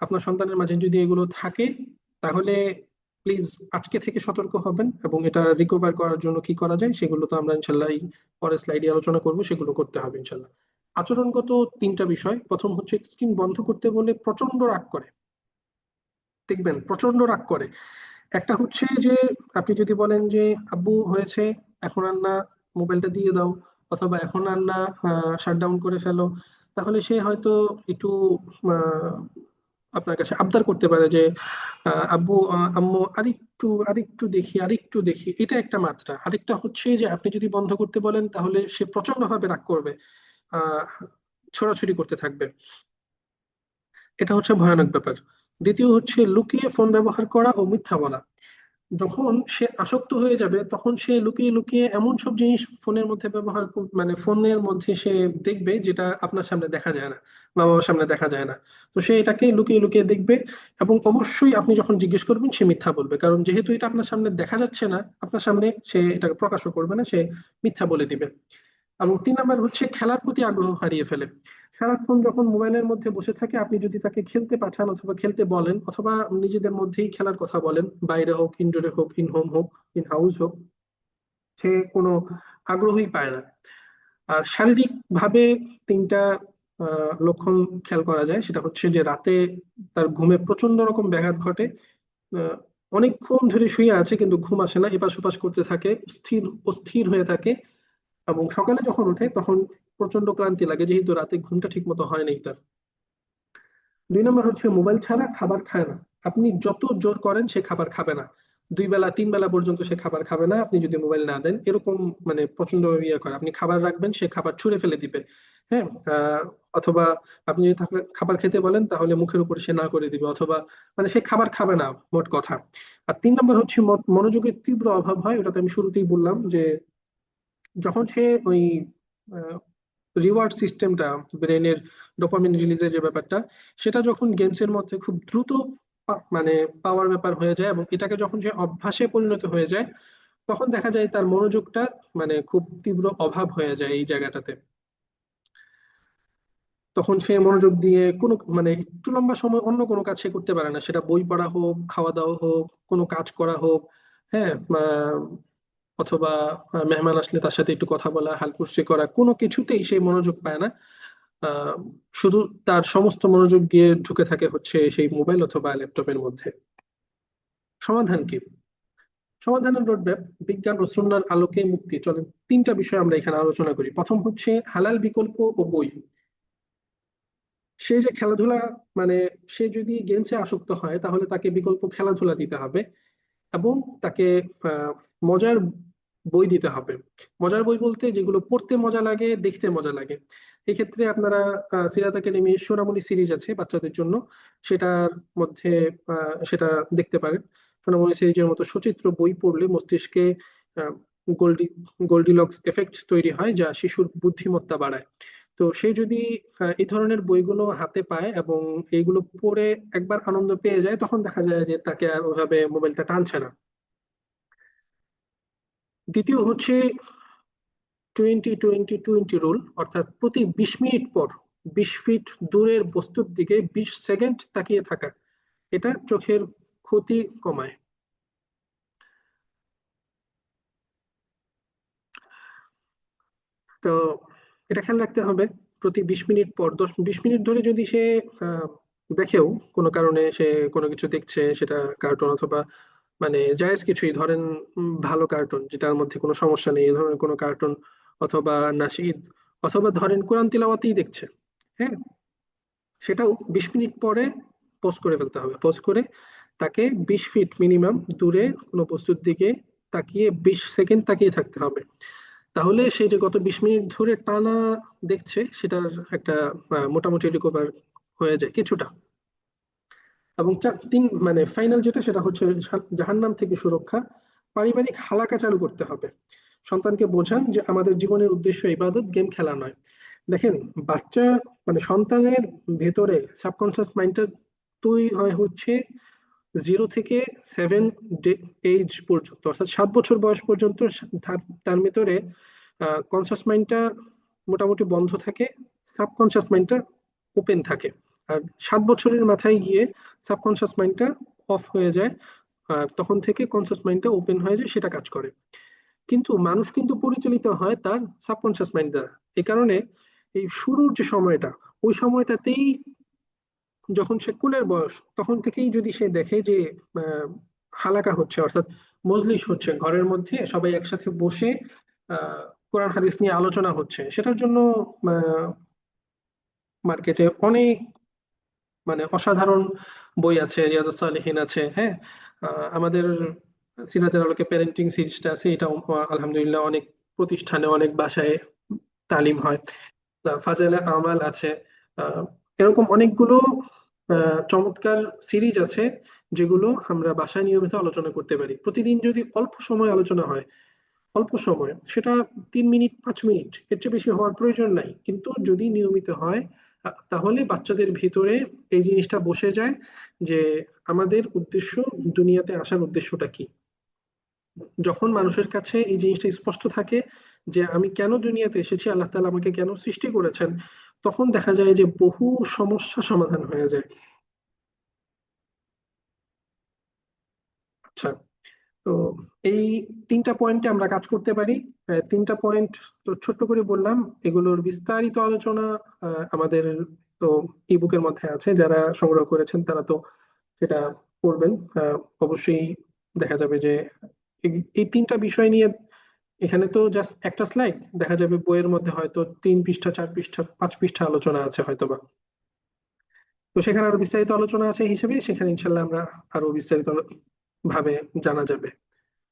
আপনার সন্তানের মাঝে যদি এগুলো থাকে, তাহলে প্লিজ আজকে থেকে সতর্ক হবেন এবং এটা রিকভার করার জন্য কি করা যায় সেগুলো তো আমরা ইনশাল্লাহ পরের স্লাইডে আলোচনা করব, সেগুলো করতে হবে ইনশাল্লাহ। আচরণগত তিনটা বিষয়। প্রথম হচ্ছে স্ক্রিন বন্ধ করতে বলে প্রচণ্ড রাগ করে। দেখবেন প্রচণ্ড রাগ করে। একটা হচ্ছে যে আপনি যদি বলেন যে, আব্বু হয়েছে, এখন আর না, মোবাইলটা দিয়ে দাও, অথবা এখন আর না শাটডাউন করে ফেলো, তাহলে সে হয়তো একটু আপনার কাছে আবদার করতে পারে যে আব্বু আম্মু, আরেকটু আরেকটু দেখি আরেকটু দেখি। এটা একটা মাত্রা। আরেকটা হচ্ছে যে, আপনি যদি বন্ধ করতে বলেন, তাহলে সে প্রচণ্ড ভাবে রাগ করবে, আহ, ছোড়াছুড়ি করতে থাকবে। এটা হচ্ছে ভয়ানক ব্যাপার। দ্বিতীয় হচ্ছে লুকিয়ে ফোন ব্যবহার করা ও মিথ্যা বলা। যখন সে আসক্ত হয়ে যাবে, তখন সে লুকিয়ে লুকিয়ে এমন সব জিনিস ফোনের মধ্যে ব্যবহার মানে ফোনের মধ্যে সে দেখবে যেটা আপনার সামনে দেখা যায় না, মা বাবার সামনে দেখা যায় না। তো সে এটাকে লুকিয়ে লুকিয়ে দেখবে এবং অবশ্যই আপনি যখন জিজ্ঞেস করবেন, সে মিথ্যা বলবে। কারণ যেহেতু এটা আপনার সামনে দেখা যাচ্ছে না, আপনার সামনে সে এটাকে প্রকাশও করবে না, সে মিথ্যা বলে দিবে। এবং তিন নাম্বার হচ্ছে, খেলার প্রতি আগ্রহ হারিয়ে ফেলে। সারাক্ষণ যখন মোবাইলের মধ্যে বসে থাকে, আপনি যদি তাকে খেলতে পাঠান অথবা খেলতে বলেন অথবা নিজেদের মধ্যেই খেলার কথা বলেন, বাইরে হোক ইনডোরে হোক ইন হোম হোক ইন হাউস হোক, সে কোনো আগ্রহই পায় না। আর শারীরিক ভাবে তিনটা লক্ষণ খেয়াল করা যায়। সেটা হচ্ছে যে রাতে তার ঘুমে প্রচণ্ড রকম ব্যাঘাত ঘটে। অনেকক্ষণ ধরে শুয়ে আছে কিন্তু ঘুম আসে না, এপাশ ওপাশ করতে থাকে, স্থির, অস্থির হয়ে থাকে এবং সকালে যখন ওঠে তখন প্রচণ্ড ক্লান্তি লাগে, যেহেতু রাতে ঘুমটা ঠিক মতো হয় নাই তার। দুই নম্বর হচ্ছে, মোবাইল ছাড়া খাবার খায় না। আপনি যত জোর করেন, সে খাবার খাবে না। দুই বেলা, তিন বেলা পর্যন্ত সে খাবার খাবে না, আপনি যদি মোবাইল না দেন, এরকম মানে প্রচণ্ড ইয়ে করে। আপনি খাবার রাখবেন, সে খাবার ছুঁড়ে ফেলে দিবে। হ্যাঁ? অথবা আপনি যদি খাবার খেতে বলেন, তাহলে মুখের উপরে সে না করে দিবে, অথবা মানে সে খাবার খাবে না, মোট কথা। আর তিন নম্বর হচ্ছে মনোযোগের তীব্র অভাব হয়। ওটা তো আমি শুরুতেই বললাম যে, যখন সে ওই রিওয়ার্ড সিস্টেমটা ব্রেনের ডোপামিন রিলিজের যে ব্যাপারটা, সেটা যখন গেমস এর মধ্যে খুব দ্রুত মানে পাওয়ার ব্যাপার হয়ে যায় এবং এটাকে যখন সে অভ্যাসে পরিণত হয়ে যায়, তখন দেখা যায় তার মনোযোগটা মানে খুব তীব্র অভাব হয়ে যায় এই জায়গাটাতে। তখন সে মনোযোগ দিয়ে কোনো মানে একটু লম্বা সময় অন্য কোনো কাজ সে করতে পারে না। সেটা বই পড়া হোক খাওয়া দাওয়া হোক, কোনো কাজ করা হোক হ্যাঁ অথবা মেহমান আসলে তার সাথে একটু কথা বলা হালকুস্তি করা, কোনো কিছুতেই সে মনোযোগ পায় না। শুধু তার সমস্ত মনোযোগ গিয়ে ঢুকে থাকে হচ্ছে সেই মোবাইল অথবা ল্যাপটপের মধ্যে। সমাধান কি? সমাধানের রোডম্যাপ বিজ্ঞান ও সুন্নার আলোকে মুক্তি। চলেন, তিনটা বিষয় আমরা এখানে আলোচনা করি। প্রথম হচ্ছে হালাল বিকল্প ও বই। সে যে খেলাধুলা মানে সে যদি গেমসে আসক্ত হয়, তাহলে তাকে বিকল্প খেলাধুলা দিতে হবে এবং তাকে মজার বই দিতে হবে। মজার বই বলতে যেগুলো পড়তে মজা লাগে, দেখতে মজা লাগে। এক্ষেত্রে আপনারা সিরাত একাডেমি সোনামণি সিরিজ আছে বাচ্চাদের জন্য। সেটার মধ্যে সেটা দেখতে পারেন। সোনামণি সিরিজের মতো সচিত্র বই পড়লে মস্তিষ্কে গোল্ডি, গোল্ডিলক্স এফেক্ট তৈরি হয় যা শিশুর বুদ্ধিমত্তা বাড়ায়। তো সে যদি এই ধরনের বইগুলো হাতে পায় এবং এইগুলো পড়ে একবার আনন্দ পেয়ে যায়, তখন দেখা যায় যে তাকে আর ওইভাবে মোবাইলটা টানছে না। দ্বিতীয় হচ্ছে টোয়েন্টি টোয়েন্টি টোয়েন্টি রুল অর্থাৎ প্রতি বিশ মিনিট পর বিশ ফিট দূরের বস্তুর দিকে বিশ সেকেন্ড তাকিয়ে থাকা, এটা চোখের ক্ষতি কমায়। তো এটা খেয়াল রাখতে হবে, প্রতি বিশ মিনিট পর দশ, বিশ মিনিট ধরে যদি সে দেখেও কোনো কারণে সে কোনো কিছু দেখছে, সেটা কার্টুন অথবা মানে জায়েজ কিছুই, ধরেন ভালো কার্টুন যেটার মধ্যে কোনো সমস্যা নেই, এই ধরনের কোনো কার্টুন অথবা নাসিদ, অথবা ধরেন, কোরআন তিলাওয়াতেই দেখছে হ্যাঁ? সেটাও বিশ মিনিট পরে পোস্ট করে ফেলতে হবে। পোস্ট করে তাকে বিশ ফিট মিনিমাম দূরে কোনো বস্তুর দিকে তাকিয়ে বিশ সেকেন্ড তাকিয়ে থাকতে হবে। তাহলে সে যে গত বিশ মিনিট ধরে টানা দেখছে, সেটার একটা মোটামুটি রিকভার হয়ে যায় কিছুটা। এবং তিন মানে ফাইনাল যেটা সেটা হচ্ছে জাহান্নাম থেকে সুরক্ষা, পারিবারিক হালাকা চালু করতে হবে। সন্তানকে বোঝান যে আমাদের জীবনের উদ্দেশ্য ইবাদত, গেম খেলা নয়। দেখেন, বাচ্চা মানে সন্তানের ভেতরে সাবকনসিয়াস মাইন্ডটা তৈরি হয় হচ্ছে জিরো থেকে সেভেন এজ পর্যন্ত, অর্থাৎ সাত বছর বয়স পর্যন্ত তার ভেতরে কনসিয়াস মাইন্ডটা মোটামুটি বন্ধ থাকে সাবকনসিয়াস মাইন্ডটা ওপেন থাকে। আর সাত বছরের মাথায় গিয়ে সাবকনশিয়াস মাইন্ডটা অফ হয়ে যায়, আর তখন থেকে কনসিয়াস মাইন্ডটা ওপেন হয়ে যায়, সেটা কাজ করে। কিন্তু মানুষ কিন্তু পরিচালিত হয় তার সাবকনশিয়াস মাইন্ড দ্বারা। এই কারণে এই শুরুর যে সময়টা, ওই সময়টাতেই যখন সে কুলের বয়স, তখন থেকেই যদি সে দেখে যে হালাকা হচ্ছে, অর্থাৎ মজলিস হচ্ছে, ঘরের মধ্যে সবাই একসাথে বসে কোরআন হাদিস নিয়ে আলোচনা হচ্ছে, সেটার জন্য মার্কেটে অনেক মানে অসাধারণ বই আছে, রিয়াদুস সালেহীন আছে হ্যাঁ? আমাদের সিরাজের আলোকে প্যারেন্টিং সিরিজটা আছে এটা আলহামদুলিল্লাহ অনেক প্রতিষ্ঠানে, অনেক বাসায় তালিম হয়। তা আমাল আছে এরকম অনেকগুলো চমৎকার সিরিজ আছে, যেগুলো আমরা বাসায় নিয়মিত আলোচনা করতে পারি। প্রতিদিন যদি অল্প সময় আলোচনা হয়, অল্প সময়, সেটা তিন মিনিট, পাঁচ মিনিট, এর চেয়ে বেশি হওয়ার প্রয়োজন নাই। কিন্তু যদি নিয়মিত হয় তাহলে বাচ্চাদের ভিতরে এই জিনিসটা বসে যায় যে আমাদের উদ্দেশ্য দুনিয়াতে আসার উদ্দেশ্যটা কি? যখন মানুষের কাছে এই জিনিসটা স্পষ্ট থাকে যে আমি কেন দুনিয়াতে এসেছি, আল্লাহ তালা আমাকে কেন সৃষ্টি করেছেন, তখন দেখা যায় যে বহু সমস্যা সমাধান হয়ে যায়। আচ্ছা তো এই তিনটা পয়েন্টে আমরা কাজ করতে পারি। তিনটা পয়েন্ট তো ছোট্ট করে বললাম, এগুলোর বিস্তারিত আলোচনা আমাদের তো ইবুকের মধ্যে আছে, যারা সংগ্রহ করেছেন তারা তো সেটা পড়বেন। অবশ্যই দেখা যাবে যে এই তিনটা বিষয় নিয়ে এখানে তো জাস্ট একটা স্লাইড দেখা যাবে বইয়ের মধ্যে হয়তো তিন পৃষ্ঠা, চার পৃষ্ঠা, পাঁচ পৃষ্ঠা আলোচনা আছে হয়তোবা। তো সেখানে আরও বিস্তারিত আলোচনা আছে হিসেবে, সেখানে ইনশাল্লাহ আমরা আরও বিস্তারিত ভাবে জানা যাবে।